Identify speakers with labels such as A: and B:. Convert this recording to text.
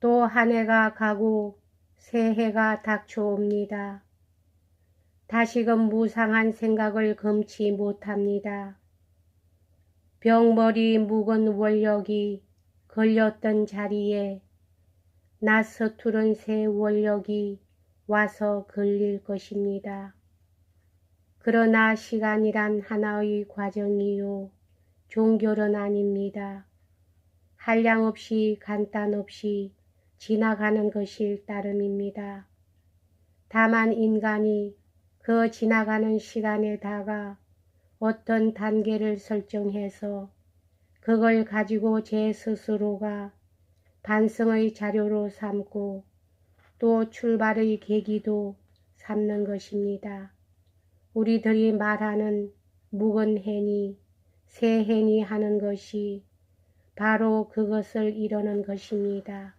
A: 또 한 해가 가고 새해가 닥쳐옵니다. 다시금 무상한 생각을 금치 못합니다. 병머리 묵은 원력이 걸렸던 자리에 낯 서투른 새 원력이 와서 걸릴 것입니다. 그러나 시간이란 하나의 과정이요. 종교는 아닙니다. 한량 없이 간단 없이 지나가는 것일 따름입니다. 다만 인간이 그 지나가는 시간에 다가 어떤 단계를 설정해서 그걸 가지고 제 스스로가 반성의 자료로 삼고 또 출발의 계기도 삼는 것입니다. 우리들이 말하는 묵은 해니, 새 해니 하는 것이 바로 그것을 이루는 것입니다.